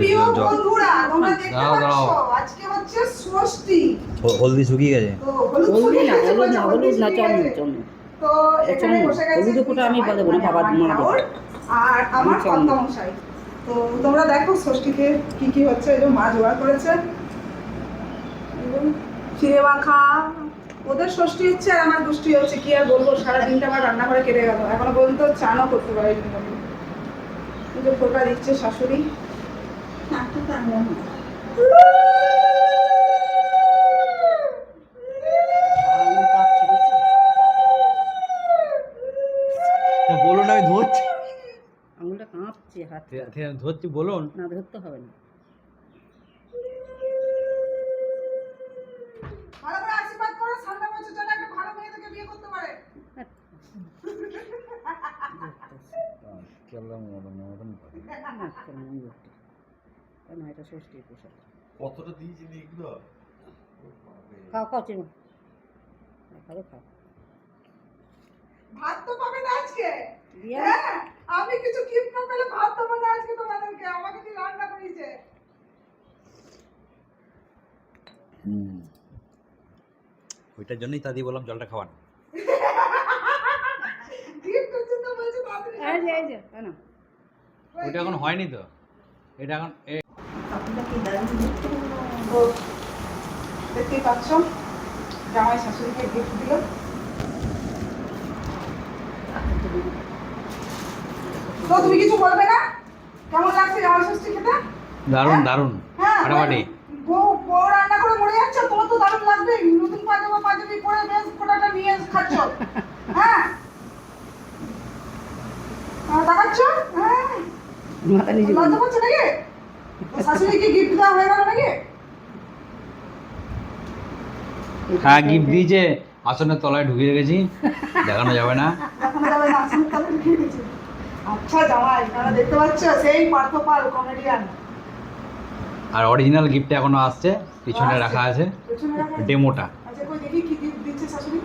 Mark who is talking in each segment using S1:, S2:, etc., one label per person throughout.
S1: প্রিয় বন্ধুরা তোমরা দেখতে
S2: দাঁড়াও, দাঁড়াও।
S1: পাচ্ছ আজকে হচ্ছে ষষ্ঠী।
S2: হলদি শুকিয়ে গেছে।
S1: তো হলুদ
S3: হলুদ
S1: ফুটিয়ে
S3: না হলুদ না হলুদ না চন্দন চন্দন
S1: তো এখানে বসে গেছে
S3: হলুদের ফোঁটা আমি
S1: আমার,
S3: দেবো বাবা মা
S1: আর আমার কর্তা মশাই। তো তোমরা দেখো ষষ্ঠীতে কি কি হচ্ছে এই যে মা জোগাড় করেছে। এবং চিড়ে মাখা। ওদের ষষ্ঠী হচ্ছে আর আমার দুষ্টি হচ্ছে কি আর বলব সারা দিনটা আমার রান্না করে কেটে গেল। এখনও পর্যন্ত চানও করতে পারিনি ফোটা দিচ্ছে শাশুড়ি।
S2: বলুন আমি ধরছি।
S3: আঙুলটা কাঁপছে হাত।
S2: ধরছি বলুন।
S3: না ধরতে হবে না।
S1: ভালো করে আশীর্বাদ
S3: না, এটা ষষ্ঠী পোশাক।
S4: কতটা দিয়েছি দেখল
S3: খাও খাও চিমা খাও খাও।
S1: ভাত তো পাবে না আজকে। হ্যাঁ আমি কিছু গিফট না পেলে ভাত দেবো না আজকে তোমাদেরকে। আমাকে কি রান্না করিয়েছে?
S2: ওইটার জন্যই তা দিয়ে বললাম জলটা খাওয়ান।
S1: তো
S2: ওইটা এখন হয়নি তো। এটা এখন
S1: তো দেখতেই পাচ্ছ জামাই শাশুড়িকে গিফট দিল তো তুমি কিছু বলবে না কেমন লাগছে জামাই ষষ্ঠী খেতে
S2: দারুণ দারুণ
S1: হ্যাঁ
S2: ফাটাফাটি
S1: বউ বউ রান্না করে মরে যাচ্ছে তোমার তো দারুণ লাগবে নতুন পাজামা পরে বেশ ফোটাটা নিয়ে খাচ্ছ হ্যাঁ আর দেখাচ্ছ হ্যাঁ
S3: মাথা নিজে
S1: লজ্জা পাচ্ছে নাকি শাশুড়িকে গিফট দেওয়া হয়ে গেল নাকি?
S2: হ্যাঁ গিফট দিয়েছে। আসনের তলায় ঢুকিয়ে রেখেছি। দেখানো যাবে না।
S1: আচ্ছা জামাই দেখতে পাচ্ছ সেই কমেডিয়ান
S2: আর অরিজিনাল গিফট এখনও আসছে। পিছনে রাখা আছে।
S1: পেছনে রাখা আছে।
S2: ডেমোটা
S1: আচ্ছা কই দেখি কি গিফট দিচ্ছে শাশুড়ি?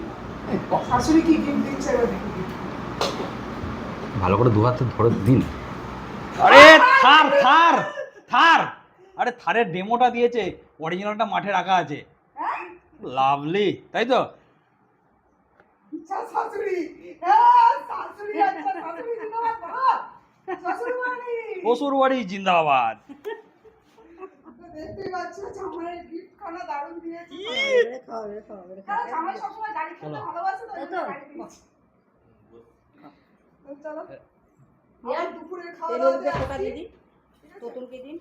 S1: শাশুড়ি কি গিফট দিচ্ছে
S2: ভালো করে দু হাতে ধরে দিন। আরে থার থার। থার! আরে থারের ডেমোটা দিয়েছে অরিজিনালটা মাঠে রাখা আছে।
S1: হ্যাঁ?
S2: লাভলি তাই তো?
S1: হ্যাঁ আচ্ছা শাশুড়ি জিন্দাবাদ বাবা। মানে
S2: শ্বশুর বাড়ি জিন্দাবাদ
S1: দেখতেই পাচ্ছ জামাইয়ের গিফট খানা দারুণ দিয়েছে।
S3: খাও রে খাও রে
S1: কারণ
S3: খাও।
S1: জামাই সবসময় গাড়ি খেতে
S2: চলো।
S1: ভালোবাসে তো
S3: তাই
S1: এই
S3: তো?
S1: জন্য গাড়ি দিয়েছে। তো চলো।
S3: দিয়া,
S1: আবার দুপুরে খাওয়া দাওয়া
S3: উপরে দিই তোতুলকে দিন